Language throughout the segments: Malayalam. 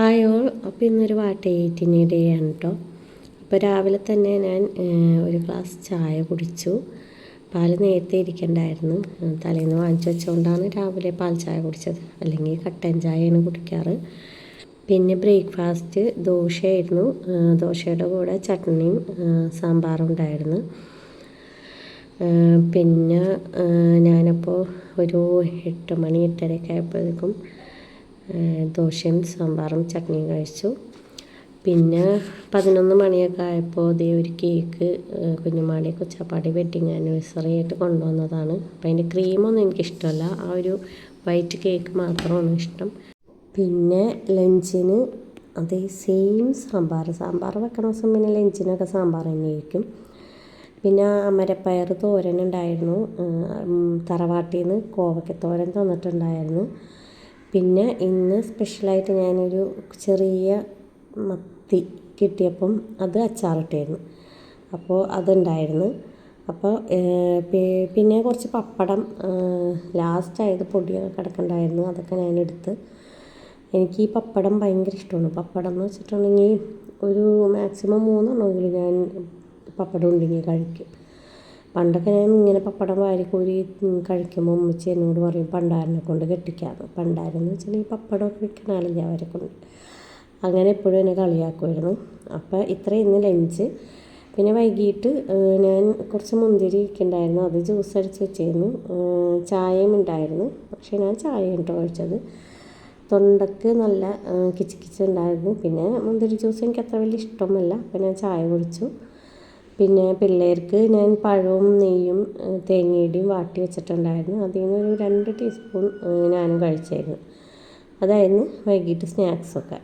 ഹായ് ഓൾ അപ്പോൾ ഇന്നൊരു വാട്ട എയ്റ്റിന് ഡേ ആണ് കേട്ടോ അപ്പോൾ രാവിലെ തന്നെ ഞാൻ ഒരു ഗ്ലാസ് ചായ കുടിച്ചു. പാൽ നേരത്തെ ഇരിക്കണ്ടായിരുന്നു. തലേന്ന് വാങ്ങിച്ചു വെച്ചുകൊണ്ടാണ് രാവിലെ പാൽ ചായ കുടിച്ചത്. അല്ലെങ്കിൽ കട്ടൻ ചായയാണ് കുടിക്കാറ്. പിന്നെ ബ്രേക്ക്ഫാസ്റ്റ് ദോശയായിരുന്നു. ദോശയുടെ കൂടെ ചട്നിയും സാമ്പാറും ഉണ്ടായിരുന്നു. പിന്നെ ഞാനപ്പോൾ ഒരു എട്ട് മണി എട്ടരയൊക്കെ ആയപ്പോഴേക്കും ദോശയും സാമ്പാറും ചട്നിയും കഴിച്ചു. പിന്നെ പതിനൊന്ന് മണിയൊക്കെ ആയപ്പോൾ അതേ ഒരു കേക്ക് കുഞ്ഞുമാളി കൊച്ചാപ്പാടി വെഡിങ് ആനിവേഴ്സറി ആയിട്ട് കൊണ്ടുവന്നതാണ്. അപ്പം അതിന്റെ ക്രീമൊന്നും എനിക്കിഷ്ടമല്ല. ആ ഒരു വൈറ്റ് കേക്ക് മാത്രമാണ് ഇഷ്ടം. പിന്നെ ലഞ്ചിന് അതേ സെയിം സാമ്പാർ. സാമ്പാർ വെക്കണ ദിവസം പിന്നെ ലഞ്ചിനൊക്കെ സാമ്പാർ തന്നെയായിരിക്കും. പിന്നെ അമരപ്പയർ തോരൻ ഉണ്ടായിരുന്നു. തറവാട്ടിൽ നിന്ന് കോവക്കത്തോരൻ തന്നിട്ടുണ്ടായിരുന്നു. പിന്നെ ഇന്ന് സ്പെഷ്യലായിട്ട് ഞാനൊരു ചെറിയ മത്തി കിട്ടിയപ്പം അത് അച്ചാറിട്ടായിരുന്നു അപ്പോൾ അതുണ്ടായിരുന്നു. അപ്പോൾ പിന്നെ കുറച്ച് പപ്പടം ലാസ്റ്റായത് പൊടിയൊക്കെ കിടക്കണ്ടായിരുന്നു. അതൊക്കെ ഞാനെടുത്ത്. എനിക്ക് ഈ പപ്പടം ഭയങ്കര ഇഷ്ടമാണ്. പപ്പടം എന്ന് വെച്ചിട്ടുണ്ടെങ്കിൽ ഒരു മാക്സിമം മൂന്നെണ്ണമെങ്കിലും ഞാൻ പപ്പടം ഉണ്ടെങ്കിൽ കഴിക്കും. പണ്ടൊക്കെ ഞാൻ ഇങ്ങനെ പപ്പടം വാരിക്കോരി കഴിക്കുമ്പോൾ ഉമ്മച്ചി എന്നോട് പറയും പണ്ടാരനെ കൊണ്ട് കെട്ടിക്കാന്ന് പണ്ടാരെന്ന് വെച്ചിട്ടുണ്ടെങ്കിൽ പപ്പടമൊക്കെ വെക്കണ ആളില്ല അവരെ കൊണ്ട്. അങ്ങനെ എപ്പോഴും എന്നെ കളിയാക്കുമായിരുന്നു. അപ്പോൾ ഇത്ര ഇന്ന് ലഞ്ച്. പിന്നെ വൈകിട്ട് ഞാൻ കുറച്ച് മുന്തിരി ഉണ്ടായിരുന്നു അത് ജ്യൂസ് അടിച്ച് വെച്ചിരുന്നു. ചായയും ഉണ്ടായിരുന്നു. പക്ഷേ ഞാൻ ചായ കേട്ടോ കഴിച്ചത്. തൊണ്ടക്ക് നല്ല കിച്ച് കിച്ച് ഉണ്ടായിരുന്നു. പിന്നെ മുന്തിരി ജ്യൂസ് എനിക്ക് അത്ര വലിയ ഇഷ്ടമല്ല അപ്പോൾ ഞാൻ ചായ കുടിച്ചു. പിന്നെ പിള്ളേർക്ക് ഞാൻ പഴവും നെയ്യും തേങ്ങയുടെയും വാട്ടി വെച്ചിട്ടുണ്ടായിരുന്നു. അതിൽ നിന്ന് ഒരു രണ്ട് ടീസ്പൂൺ ഞാനും കഴിച്ചായിരുന്നു. അതായിരുന്നു വൈകിട്ട് സ്നാക്സൊക്കെ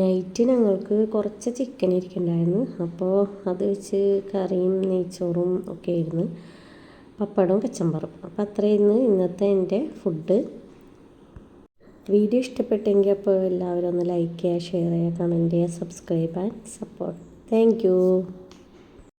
നൈറ്റ് ഞങ്ങൾക്ക് കുറച്ച് ചിക്കൻ ഇരിക്കുന്നുണ്ടായിരുന്നു. അപ്പോൾ അത് വെച്ച് കറിയും നെയ്ച്ചോറും ഒക്കെ ആയിരുന്നു. പപ്പടവും കച്ചമ്പറും. അപ്പോൾ അത്രയായിരുന്നു ഇന്നത്തെ എന്റെ ഫുഡ് വീഡിയോ ഇഷ്ടപ്പെട്ടെങ്കിൽ അപ്പോൾ എല്ലാവരും ഒന്ന് ലൈക്ക് ചെയ്യുക ഷെയർ ചെയ്യുക കമന്റ് ചെയ്യുക subscribe and support thank you